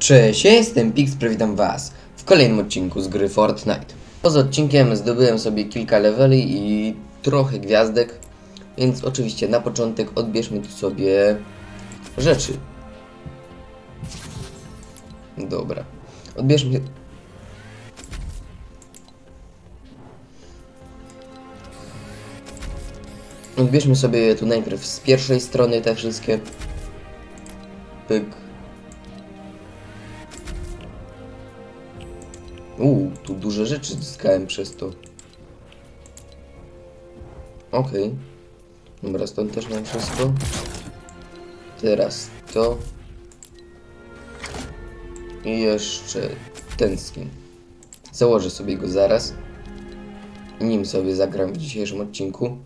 Cześć, ja jestem Pix, witam was w kolejnym odcinku z gry Fortnite. Poza odcinkiem zdobyłem sobie kilka leveli i trochę gwiazdek, więc oczywiście na początek odbierzmy tu sobie rzeczy. Dobra, odbierzmy... Odbierzmy sobie tu najpierw z pierwszej strony te wszystkie. Pyk. Uuu, tu duże rzeczy zyskałem przez to. Okej. Dobra, stąd też mam wszystko. Teraz to. I jeszcze ten skin. Założę sobie go zaraz. Nim sobie zagram w dzisiejszym odcinku.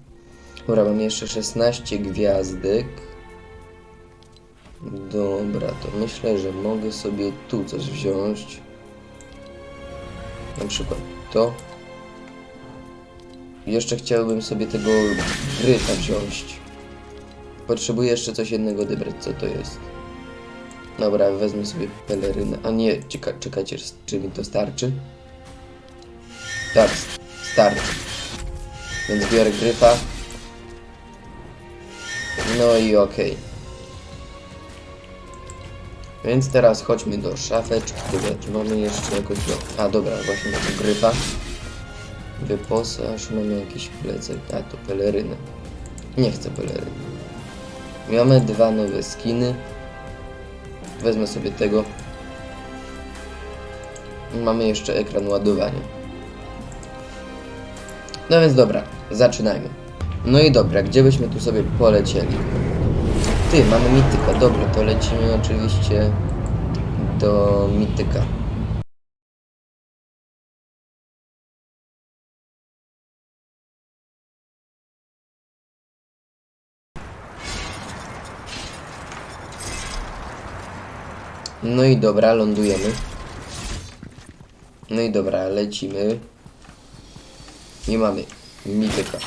Dobra, mam jeszcze 16 gwiazdek. Dobra, to myślę, że mogę sobie tu coś wziąć. Na przykład to. Jeszcze chciałbym sobie tego gryfa wziąć. Potrzebuję jeszcze coś jednego odebrać, co to jest. Dobra, wezmę sobie pelerynę. A nie, czeka, czekajcie, czy mi to starczy? Tak, starczy. Więc biorę gryfa. No i okej. Więc teraz chodźmy do szafeczki. Dobra, czy mamy jeszcze jakoś... A dobra, właśnie mamy gryfa. Wyposaż, mamy jakiś plecak. A to pelerynę. Nie chcę peleryny. Mamy dwa nowe skiny. Wezmę sobie tego. Mamy jeszcze ekran ładowania. No więc dobra, zaczynajmy. No i dobra, gdzie byśmy tu sobie polecieli? Ty, mamy mityka. Dobra, to lecimy oczywiście do mityka. No i dobra, lądujemy. No i dobra, lecimy. Nie mamy mityka.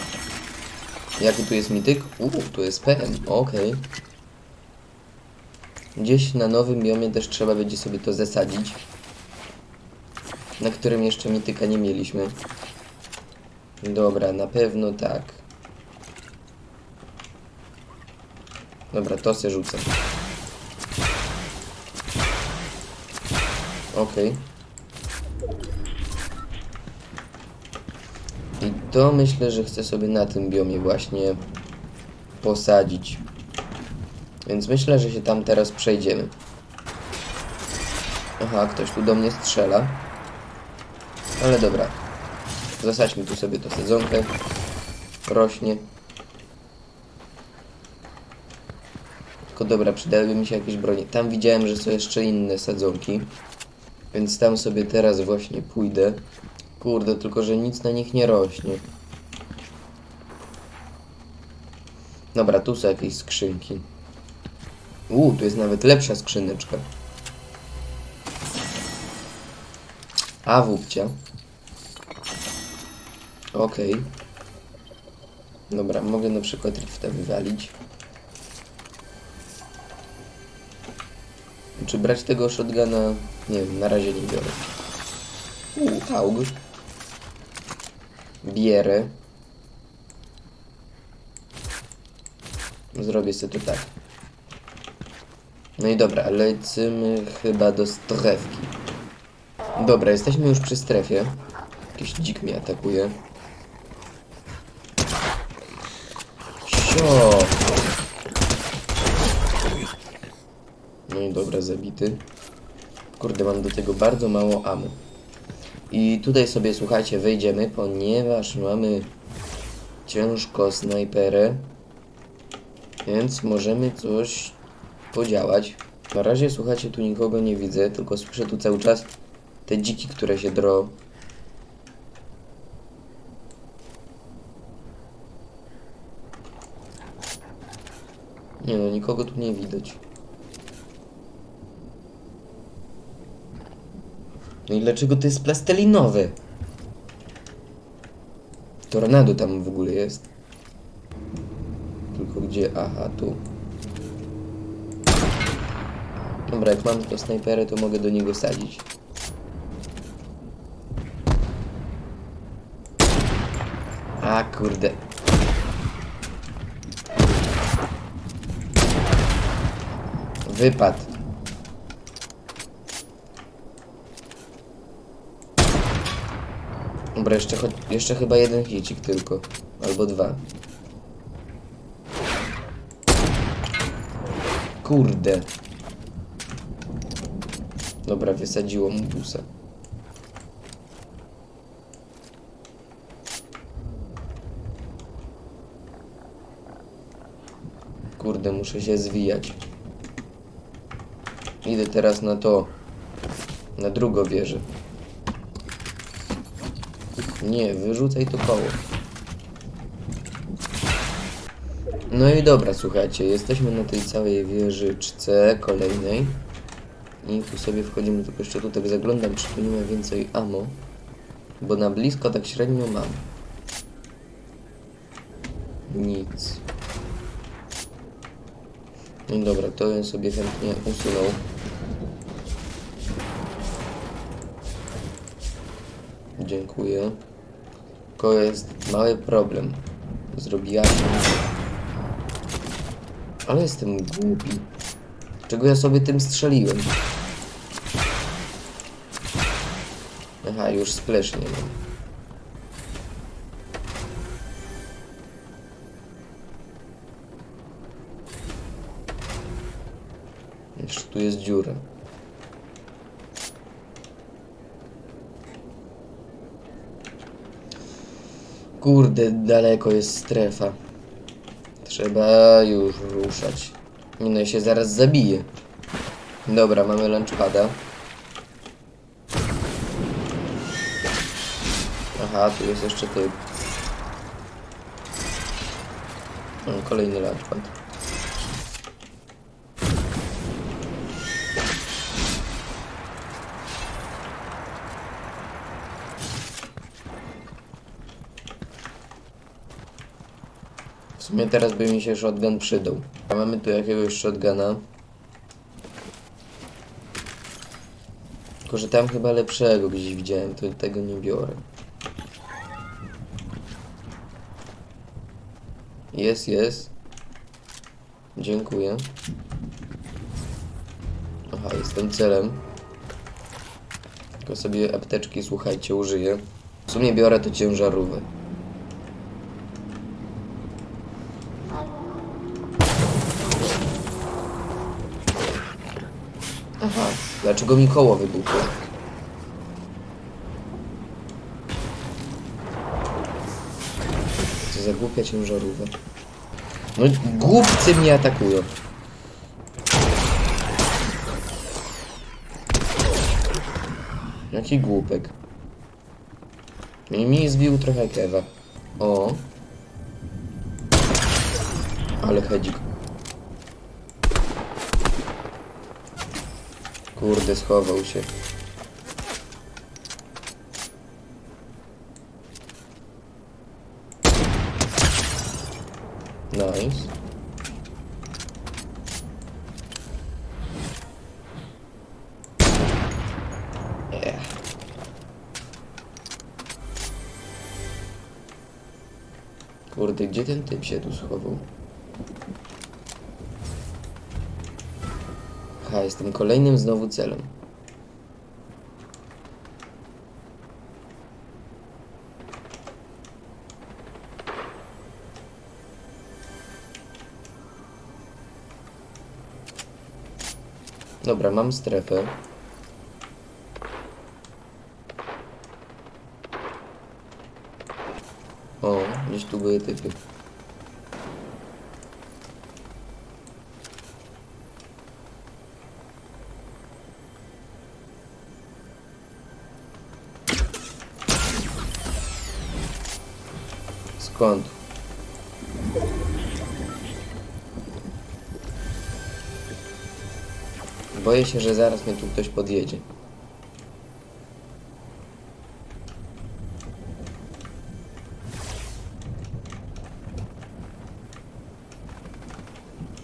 Jaki tu jest mityk? Uuu, tu jest PM, okej. Gdzieś na nowym biomie też trzeba będzie sobie to zasadzić. Na którym jeszcze mityka nie mieliśmy. Dobra, na pewno tak. Dobra, to se rzucę. Okej. I to myślę, że chcę sobie na tym biomie właśnie posadzić. Więc myślę, że się tam teraz przejdziemy. Aha, ktoś tu do mnie strzela. Ale dobra. Zasadźmy tu sobie to sadzonkę. Rośnie. Tylko dobra, przydałyby mi się jakieś bronie. Tam widziałem, że są jeszcze inne sadzonki. Więc tam sobie teraz właśnie pójdę. Kurde, tylko że nic na nich nie rośnie. Dobra, tu są jakieś skrzynki. Uuu, tu jest nawet lepsza skrzyneczka. A, wupcia. Okej. Dobra, mogę na przykład rifta wywalić. Czy brać tego shotguna? Nie wiem, na razie nie biorę. Uuu, aug. Bierę. Zrobię sobie to tak. No i dobra, lecimy chyba do strefki. Dobra, jesteśmy już przy strefie. Jakiś dzik mnie atakuje. Sio! No i dobra, zabity. Kurde, mam do tego bardzo mało amu. I tutaj sobie, słuchajcie, wejdziemy, ponieważ mamy ciężko snajperę. Więc możemy coś podziałać. Na razie, słuchajcie, tu nikogo nie widzę, tylko słyszę tu cały czas te dziki, które się drą. Nie no, nikogo tu nie widać. No i dlaczego to jest plastelinowe? Tornado tam w ogóle jest. Tylko gdzie? Aha, tu. Dobra, jak mam to snajperę, to mogę do niego sadzić. A kurde. Wypad. Dobra, jeszcze, jeszcze chyba jeden hicik tylko. Albo dwa. Kurde. Dobra, wysadziło mu busa. Kurde, muszę się zwijać. Idę teraz na to. Na drugą wieżę. Nie, wyrzucaj to koło. No i dobra, słuchajcie, jesteśmy na tej całej wieżyczce kolejnej. I tu sobie wchodzimy, tylko jeszcze tu tak zaglądam, czy tu nie ma więcej ammo. Bo na blisko tak średnio mam. Nic. No dobra, to bym sobie chętnie usunął. Dziękuję. Tylko jest mały problem. Zrobiła się... Ale jestem głupi. Czego ja sobie tym strzeliłem? Aha, już splash nie mam. Jeszcze tu jest dziura. Kurde, daleko jest strefa. Trzeba już ruszać. Ja się zaraz zabiję. Dobra, mamy launchpada. Aha, tu jest jeszcze typ. Mam kolejny launchpad. W sumie teraz by mi się shotgun przydał. A mamy tu jakiegoś shotguna. Tylko, że tam chyba lepszego gdzieś widziałem, to tego nie biorę. Jest, jest. Dziękuję. Aha, jestem celem. Tylko sobie apteczki, słuchajcie, użyję. W sumie biorę to ciężarówkę. Aha, dlaczego mi koło wybuchło? Co za głupia ciężarówka. No głupcy mnie atakują. Jaki głupek. I mi zbił trochę kewa. O. Ale hedzik. Kurde, schował się. Gdzie ten typ się tu schował? Jestem kolejnym znowu celem. Dobra, mam strefę. O, gdzieś tu były typy. Skąd? Boję się, że zaraz mnie tu ktoś podjedzie.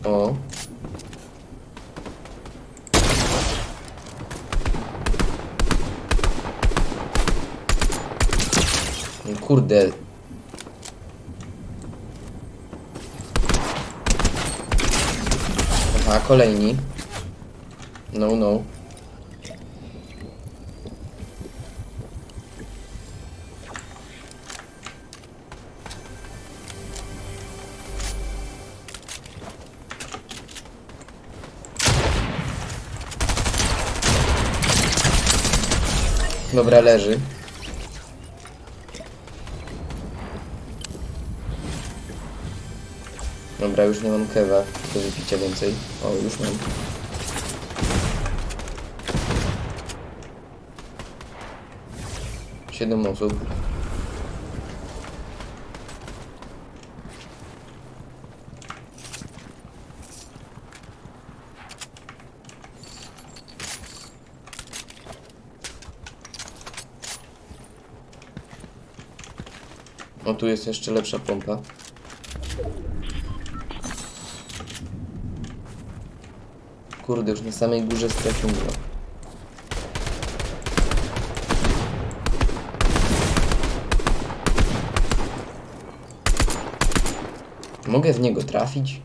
O. kurde. Aha, kolejni. No, no. Dobra, leży. Dobra, już nie mam kewa do wypicia więcej. O, już mam. Siedem osób. O, tu jest jeszcze lepsza pompa. Kurde, już na samej górze nie ma. Mogę w niego trafić?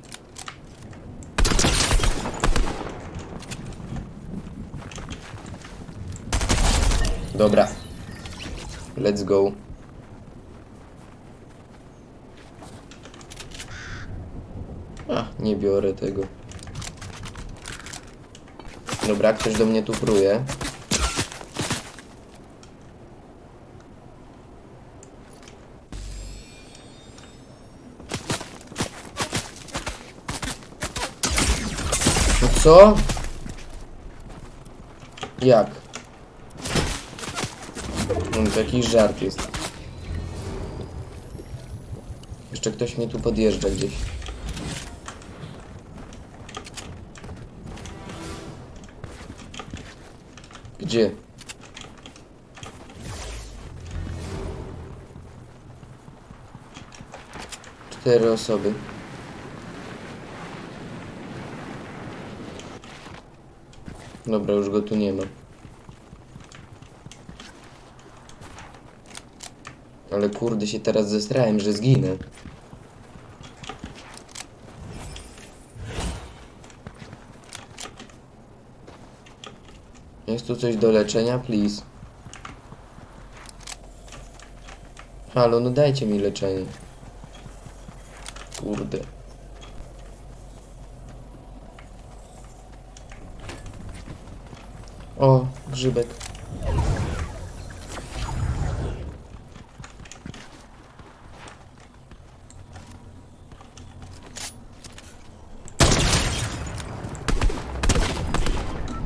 Dobra. Let's go. A, nie biorę tego. Dobra, ktoś do mnie tu pruje. No co? Jak? No to jakiś żart jest. Jeszcze ktoś mnie tu podjeżdża gdzieś. Gdzie? Cztery osoby. Dobra, już go tu nie ma. Ale kurde się teraz zestrałem, że zginę. Jest tu coś do leczenia, please? Halo, no dajcie mi leczenie. Kurde. O, grzybek.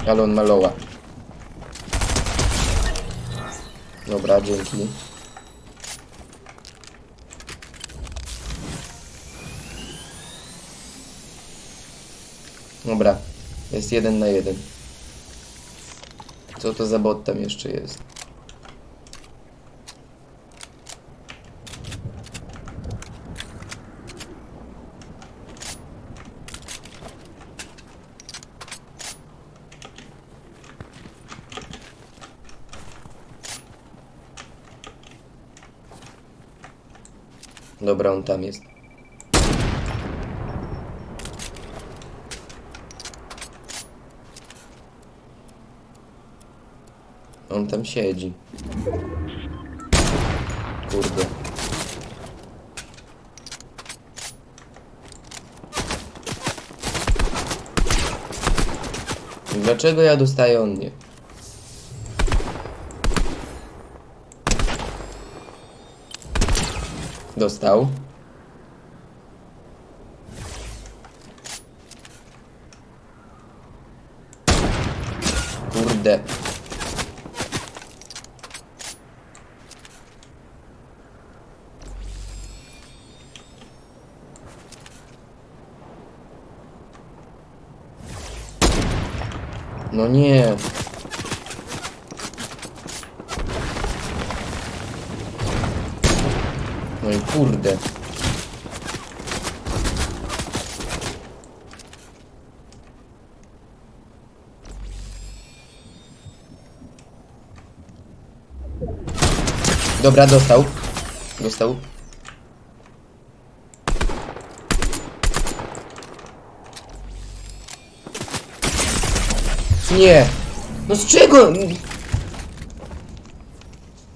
Ale on ma Dobra, dzięki. Dobra, jest jeden na jeden. Co to za bot tam jeszcze jest? Dobra, on tam jest. On tam siedzi. Kurde. Dlaczego ja dostaję on nie? Dostał. Kurde. No nie. Kurde. Dobra, dostał. Dostał. Nie! No z czego?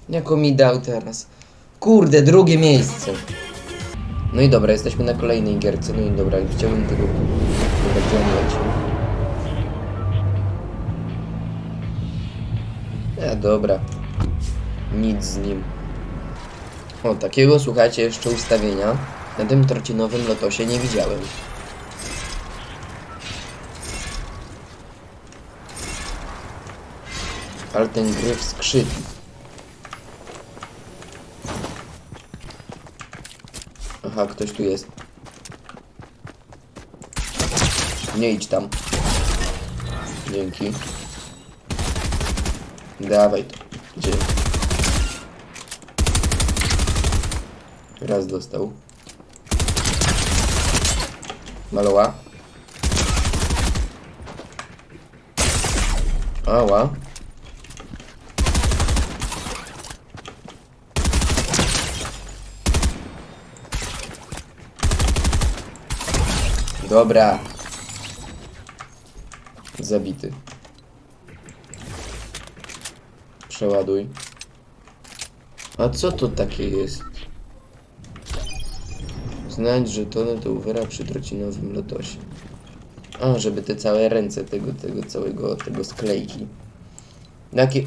Jako mi dał teraz. Kurde, drugie miejsce. No i dobra, jesteśmy na kolejnej gierce. No i dobra, chciałbym tego wyciągnąć. E, dobra. Nic z nim. O, takiego słuchajcie jeszcze ustawienia na tym trocinowym lotosie nie widziałem. Ale ten gryf skrzypi. Aha, ktoś tu jest. Nie idź tam. Dzięki. Dawaj to. Gdzie? Raz dostał. Maloła. Ała. Dobra. Zabity. Przeładuj. A co to takie jest? Znajdź żetony do Uwera przy trocinowym lotosie. A, żeby te całe ręce tego, tego całego, tego sklejki. Jakie...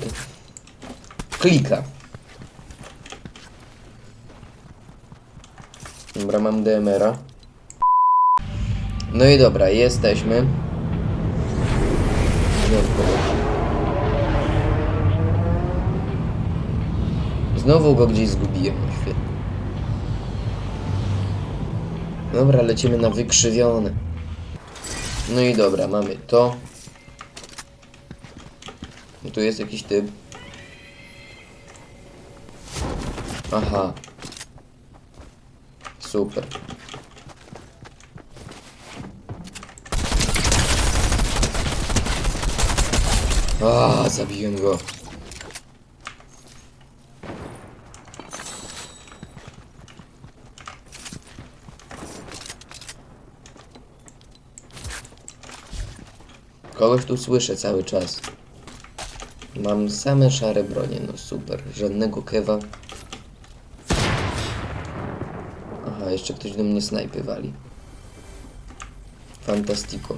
Klika. Dobra, mam DMR-a. No i dobra, jesteśmy. Znowu go gdzieś zgubiłem, no świetnie. Dobra, lecimy na wykrzywione. No i dobra, mamy to. Tu jest jakiś typ. Aha. Super. A, zabiłem go. Kogoś tu słyszę cały czas. Mam same szare bronie, no super. Żadnego kewa. Aha, jeszcze ktoś do mnie snajpy wali. Fantastico.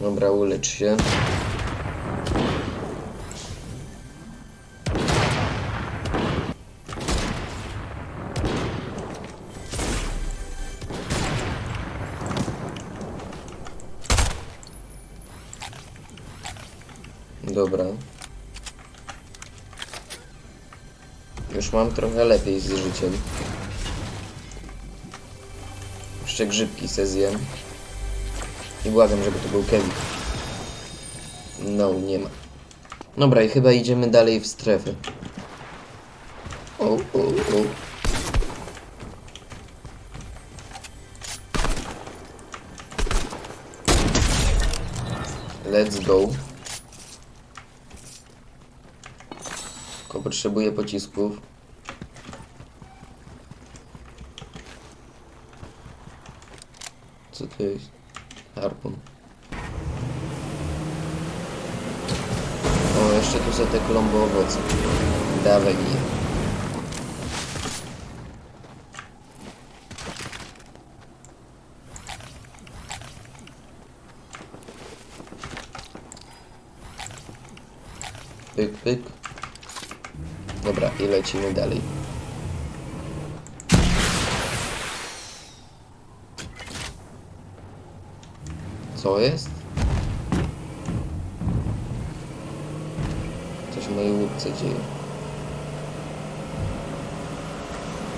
Dobra, ulecz się. Dobra. Już mam trochę lepiej z życiem. Jeszcze grzybki se zjem. I błagam, żeby to był Kevin. No, nie ma. Dobra, i chyba idziemy dalej w strefę. O, o, o. Let's go. Tylko potrzebuję pocisków. Co to jest? Harpun. O, jeszcze tu są te klombo owoce. Dawaj je. Pyk, pyk. Dobra, i lecimy dalej. Co jest? Coś w mojej łódce dzieje.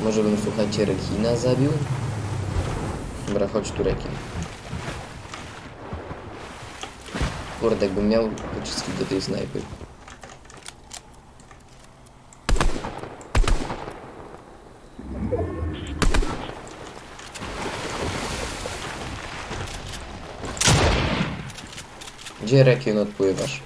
Może bym, słuchajcie, rekina zabił? Dobra, chodź tu rekin. Kurde, jakbym miał pociski do tej snajpy. Gdzie rekiem odpływasz?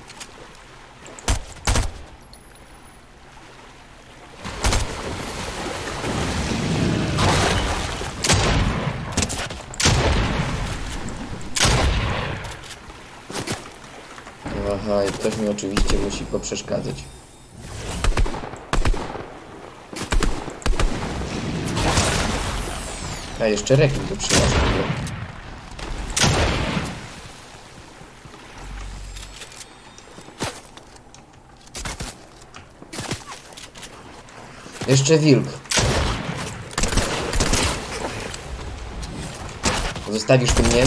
Aha, ktoś mi oczywiście musi poprzeszkadzać. A jeszcze rekin tu przyjazd. Jeszcze wilk. Zostawisz tu mnie?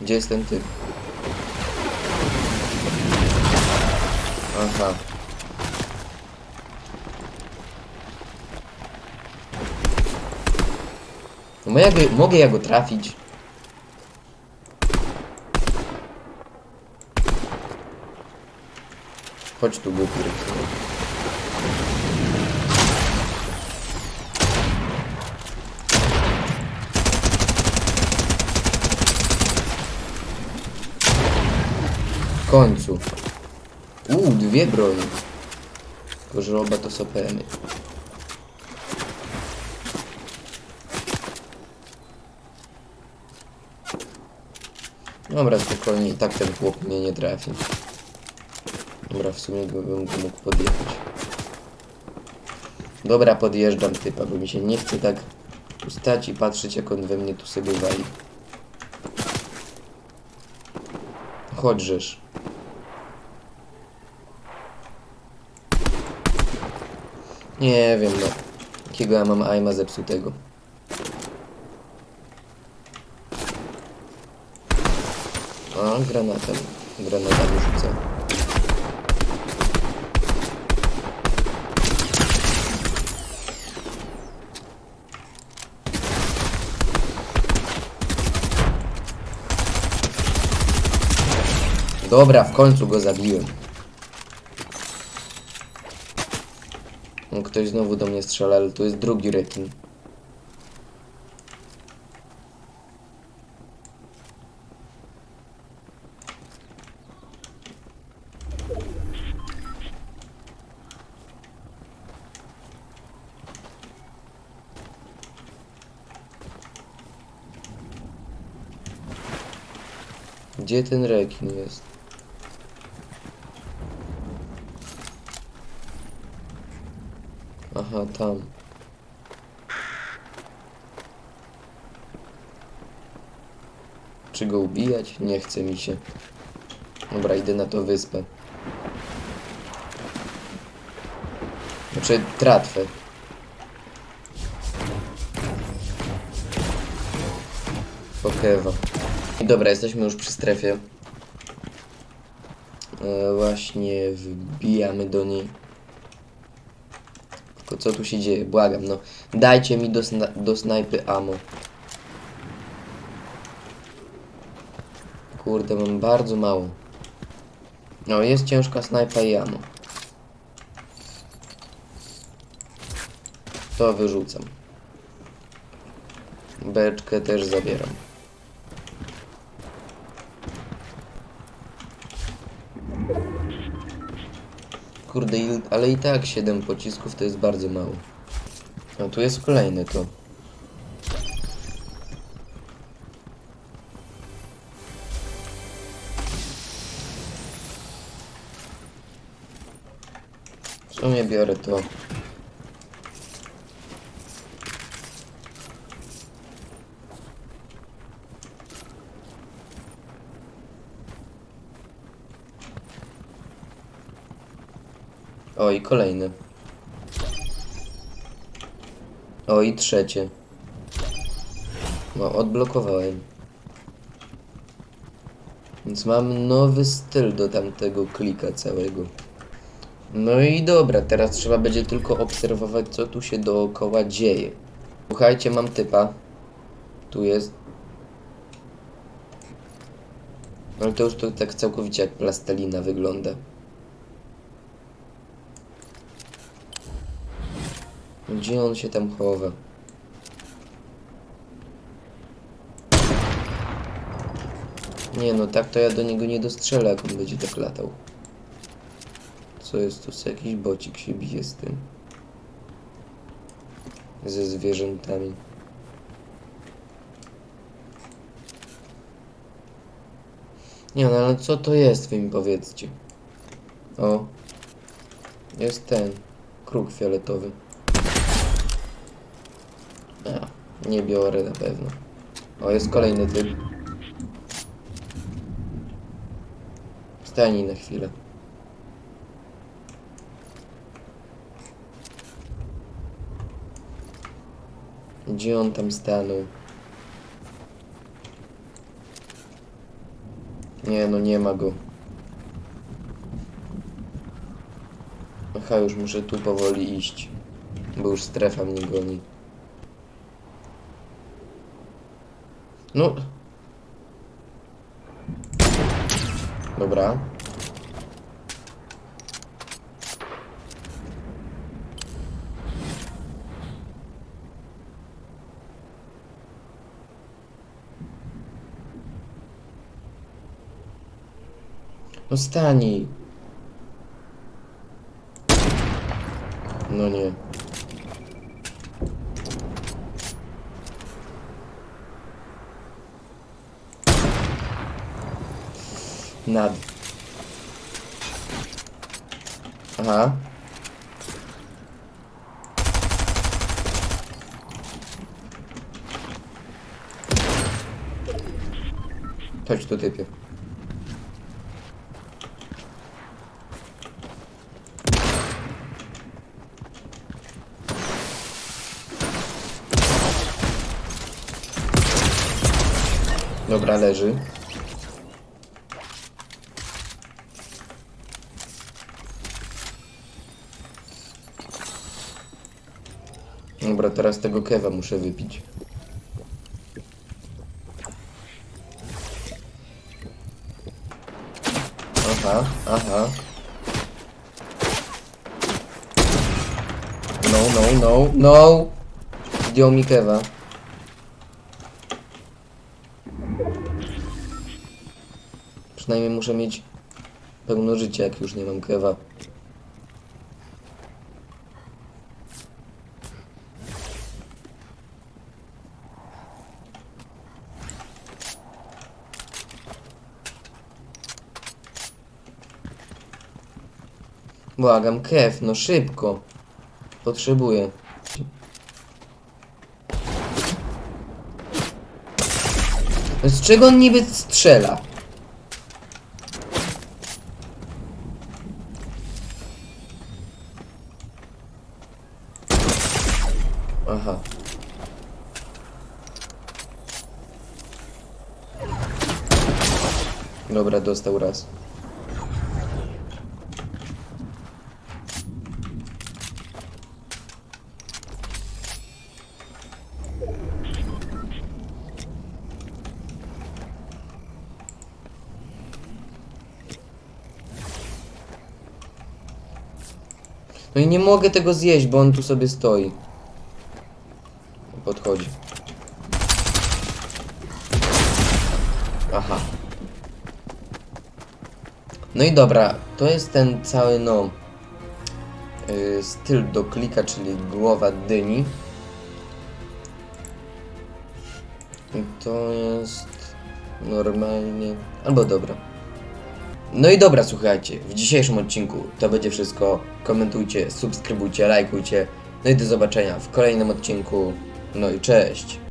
Gdzie jest ten typ? Aha. No mogę, mogę ja go trafić. Chodź tu, głupi ryk. W końcu. Uuu, dwie bronie. Tylko, że oba to sopemy. Dobra, spokojnie, i tak ten chłop mnie nie trafi. Dobra, w sumie bym mógł podjechać. Dobra, podjeżdżam typa, bo mi się nie chce tak ustać i patrzeć jak on we mnie tu sobie wali. Chodźżesz. Nie wiem, no. Jakiego ja mam aima zepsutego. A, granatem. Granatami rzucę. Dobra, w końcu go zabiłem. Ktoś znowu do mnie strzela, ale tu jest drugi rekin. Gdzie ten rekin jest? Aha, tam. Czy go ubijać? Nie chce mi się. Dobra, idę na tą wyspę. Znaczy, tratwę. Pokewa. Dobra, jesteśmy już przy strefie. E, właśnie wbijamy do niej. Co tu się dzieje? Błagam, no. Dajcie mi do, sna do snajpy ammo. Kurde, mam bardzo mało. No, jest ciężka snajpa i ammo. To wyrzucam. Beczkę też zabieram. Kurde, ale i tak 7 pocisków to jest bardzo mało. No tu jest kolejny to. W sumie biorę to. O i kolejny. O i trzecie. No, odblokowałem. Więc mam nowy styl do tamtego klika całego. No i dobra, teraz trzeba będzie tylko obserwować, co tu się dookoła dzieje. Słuchajcie, mam typa. Tu jest. Ale to już to tak całkowicie jak plastelina wygląda. Gdzie on się tam chowa? Nie no, tak to ja do niego nie dostrzelę, jak on będzie tak latał. Co jest tu? Jakiś bocik się bije z tym? Ze zwierzętami. Nie no, ale co to jest, wy mi powiedzcie. O. Jest ten. Kruk fioletowy. Nie biorę na pewno. O, jest kolejny typ. Stajnij na chwilę. Gdzie on tam stanął? Nie, no nie ma go. Aha, już muszę tu powoli iść. Bo już strefa mnie goni. No. Dobra. No stani. No nie. Nad. Aha. Chodź tu typie. Dobra, leży. Dobra, teraz tego kewa muszę wypić. Aha, aha. No, no, no, no! Zdjął mi kewa. Przynajmniej muszę mieć pełno życia, jak już nie mam kewa. Błagam, kew, no szybko. Potrzebuję. Z czego on niby strzela? Aha. Dobra, dostał raz. Nie mogę tego zjeść, bo on tu sobie stoi. Podchodzi. Aha. No i dobra, to jest ten cały, no, yy, styl do klika, czyli głowa dyni. I to jest normalnie, albo dobra. No i dobra, słuchajcie, w dzisiejszym odcinku to będzie wszystko. Komentujcie, subskrybujcie, lajkujcie. No i do zobaczenia w kolejnym odcinku. No i cześć.